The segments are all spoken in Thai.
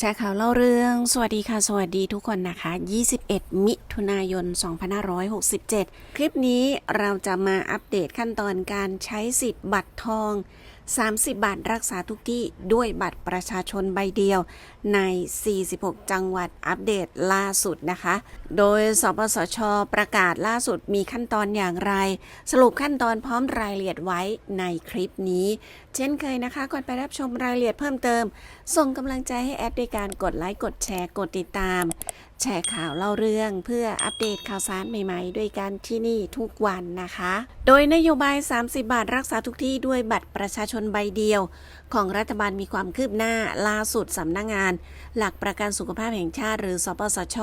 แชร์ข่าวเล่าเรื่อง สวัสดีค่ะ สวัสดีทุกคนนะคะ 21 มิถุนายน 2567 คลิปนี้เราจะมาอัปเดตขั้นตอนการใช้สิทธิ์บัตรทอง 30 บาทรักษาทุกที่ด้วยบัตรประชาชนใบเดียวใน 46 จังหวัดอัปเดตล่าสุดนะคะ โดยสปสช ประกาศล่าสุดมีขั้นตอนอย่างไร สรุปขั้นตอนพร้อมรายละเอียดไว้ในคลิปนี้ เช่นเคยนะคะ ก่อนไปรับชมรายละเอียดเพิ่มเติม ส่งกำลังใจให้แอดด้วยการกดไลค์กดแชร์กดติดตาม แชร์ข่าวเล่าเรื่องเพื่ออัปเดตข่าวสารใหม่ๆ ด้วยกันที่นี่ทุกวันนะคะ โดยนโยบาย 30 บาทรักษาทุกที่ด้วยบัตรประชาชนใบเดียว ของรัฐบาลมีความคืบหน้าล่าสุดสำนักงงาน หลักประกันสุขภาพแห่งชาติ หรือ สปสช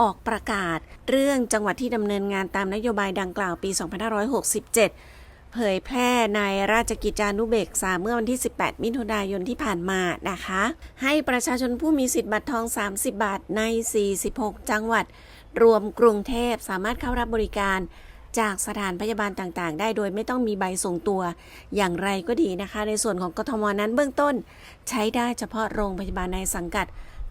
ออกประกาศ เรื่องจังหวัดที่ดำเนินงานตามนโยบายดังกล่าวปี 2567 เผยแพร่ในราชกิจจานุเบกษาเมื่อวันที่ 18 มิถุนายนที่ผ่านมานะคะ ให้ประชาชนผู้มีสิทธิ์บัตรทอง 30 บาทใน 46 จังหวัด รวมกรุงเทพสามารถเข้ารับบริการจากสถานพยาบาลต่างๆ ได้โดยไม่ต้องมีใบส่งตัวอย่างไรก็ดีนะคะ ในส่วนของกทมนั้นเบื้องต้น ใช้ได้เฉพาะโรงพยาบาลในสังกัด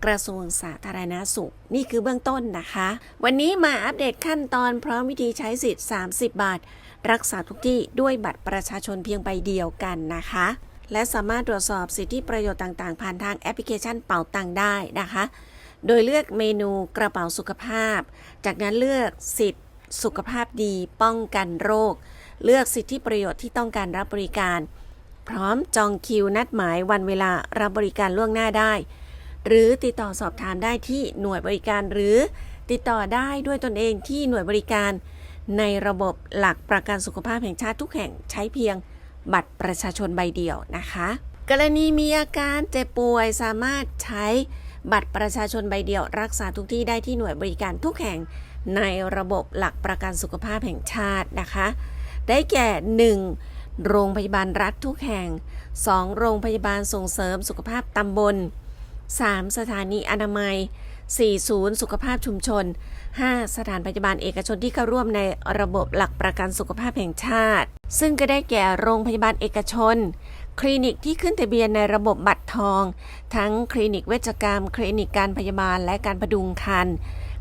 กระทรวงสาธารณาสุข นี่คือเบื้องต้นนะคะ วันนี้มาอัปเดตขั้นตอนพร้อมวิธีใช้สิทธิ์ 30 บาท รักษาทุกที่ด้วยบัตรประชาชนเพียงใบเดียวกันนะคะ และสามารถตรวจสอบสิทธิประโยชน์ต่างๆ ผ่านทางแอปพลิเคชันเป่าตังได้นะคะ โดยเลือกเมนูกระเป๋าสุขภาพ จากนั้นเลือกสิทธิสุขภาพดีป้องกันโรค เลือกสิทธิประโยชน์ที่ต้องการรับบริการ พร้อมจองคิวนัดหมายวันเวลารับบริการล่วงหน้าได้ หรือติดต่อสอบถามได้ที่หน่วยบริการหรือติดต่อได้ด้วยตนเองที่หน่วยบริการ ในระบบหลักประกันสุขภาพแห่งชาติทุกแห่งใช้เพียงบัตรประชาชนใบเดียวนะคะ กรณีมีอาการเจ็บป่วยสามารถใช้บัตรประชาชนใบเดียว รักษาทุกที่ได้ที่หน่วยบริการทุกแห่งในระบบหลักประกันสุขภาพแห่งชาตินะคะ ได้แก่ 1. โรงพยาบาลรัฐทุกแห่ง 2. โรงพยาบาลส่งเสริมสุขภาพตำบล 3. สถานีอนามัย 4. ศูนย์สุขภาพชุมชน 5. สถานพยาบาลเอกชนที่เข้าร่วมในระบบหลักประกันสุขภาพแห่งชาติ ซึ่งก็ได้แก่โรงพยาบาลเอกชน คลินิกที่ขึ้นทะเบียนในระบบบัตรทอง ทั้งคลินิกเวชกรรม คลินิกการพยาบาลและการพดุงครรภ์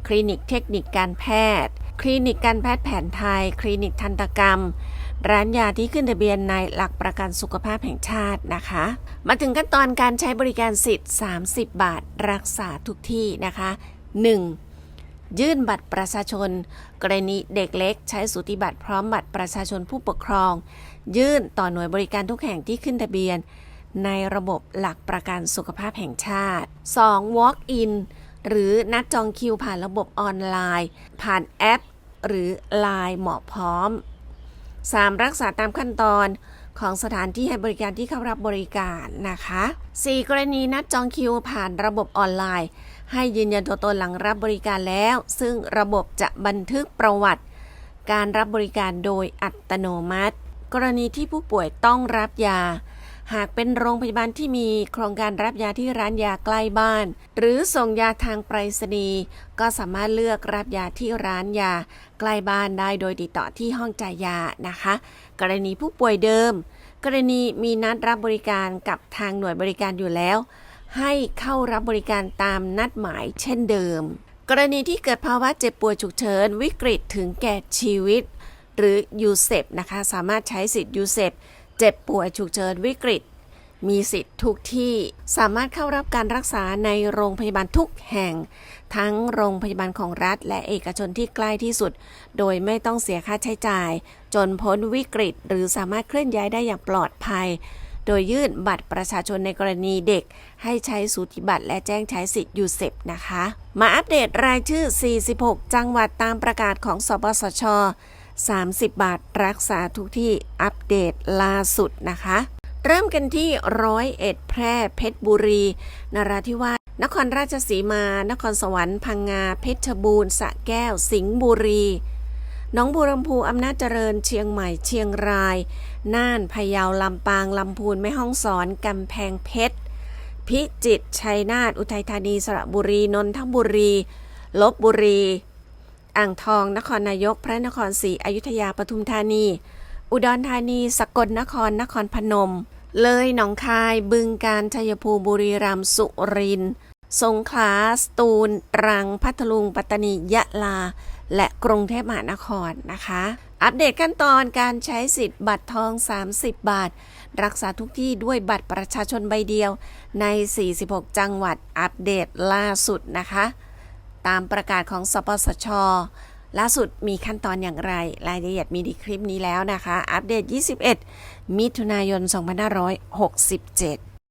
คลินิกเทคนิคการแพทย์ คลินิกการแพทย์แผนไทย คลินิกทันตกรรม ร้านยาที่ขึ้นทะเบียนในหลักประกันสุขภาพแห่งชาตินะคะ มาถึงขั้นตอนการใช้บริการสิทธิ์ 30 บาทรักษาทุกที่นะคะ 1. ยื่นบัตรประชาชน กรณีเด็กเล็ก ใช้สูติบัตรพร้อมบัตรประชาชนผู้ปกครอง ยื่นต่อหน่วยบริการทุกแห่งที่ขึ้นทะเบียน ในระบบหลักประกันสุขภาพแห่งชาติ 2. walk in หรือนัดจองคิวผ่านระบบออนไลน์ ผ่านแอป หรือ Line เหมาะพร้อม 3. รักษาตามขั้นตอนของสถานที่ให้บริการที่เข้ารับบริการนะคะ 4. กรณีนัดจองคิวผ่านระบบออนไลน์ ให้ยืนยันตัวตนหลังรับบริการแล้ว ซึ่งระบบจะบันทึกประวัติ การรับบริการโดยอัตโนมัติ กรณีที่ผู้ป่วยต้องรับยา หากเป็นโรงพยาบาลที่มีโครงการรับยาที่ร้านยาใกล้บ้าน หรือส่งยาทางไปรษณีย์ก็สามารถเลือกรับยาที่ร้านยาใกล้บ้านได้โดยติดต่อที่ห้องจ่ายยานะคะ กรณีผู้ป่วยเดิม กรณีมีนัดรับบริการกับทางหน่วยบริการอยู่แล้ว ให้เข้ารับบริการตามนัดหมายเช่นเดิม กรณีที่เกิดภาวะเจ็บป่วยฉุกเฉินวิกฤตถึงแก่ชีวิต หรือยูเซปนะคะสามารถใช้สิทธิ์ยูเซป เจ็บป่วยฉุกเฉินวิกฤต มีสิทธิ์ทุกที่สามารถเข้ารับการรักษาในโรงพยาบาลทุกแห่ง ทั้งโรงพยาบาลของรัฐและเอกชนที่ใกล้ที่สุด โดยไม่ต้องเสียค่าใช้จ่าย จนพ้นวิกฤต หรือสามารถเคลื่อนย้ายได้อย่างปลอดภัย โดยยื่นบัตรประชาชนในกรณีเด็ก ให้ใช้สูติบัตรและแจ้งใช้สิทธิ์ยูเซปนะคะ มาอัปเดตรายชื่อ 46 จังหวัดตามประกาศของสปสช 30 บาทรักษาทุกที่อัปเดตล่าสุดนะคะ เริ่มกันที่ร้อยเอ็ดแพร่เพชรบุรี นราธิวาสนครราชสีมา นครสวรรค์พังงา เพชรบูรณ์สระแก้ว สิงห์บุรีหนองบัวลำพูอำนาจเจริญเชียงใหม่เชียงราย น่านพะเยาลำปางลำพูนแม่ฮ่องสอนกำแพงเพชร พิจิตรชัยนาทอุทัยธานีสระบุรีนนทบุรี ลบบุรี อ่างทอง นครนายก พระนครศรีอยุธยาปทุมธานี อุดรธานี สกลนคร นครพนม เลยหนองคาย บึงกาฬ ชัยภูมิ บุรีรัมย์ สุรินทร์ สงขลา สตูล ตรัง พัทลุง ปัตตานี ยะลา และกรุงเทพมหานครนะคะ อัปเดตขั้นตอนการใช้สิทธิ์บัตรทอง 30 บาท รักษาทุกที่ด้วยบัตรประชาชนใบเดียว ใน 46 จังหวัด อัปเดตล่าสุดนะคะ ตามประกาศของสปสช ล่าสุดมีขั้นตอนอย่างไร รายละเอียดมีในคลิปนี้แล้วนะคะ อัปเดต 21 มิถุนายน 2567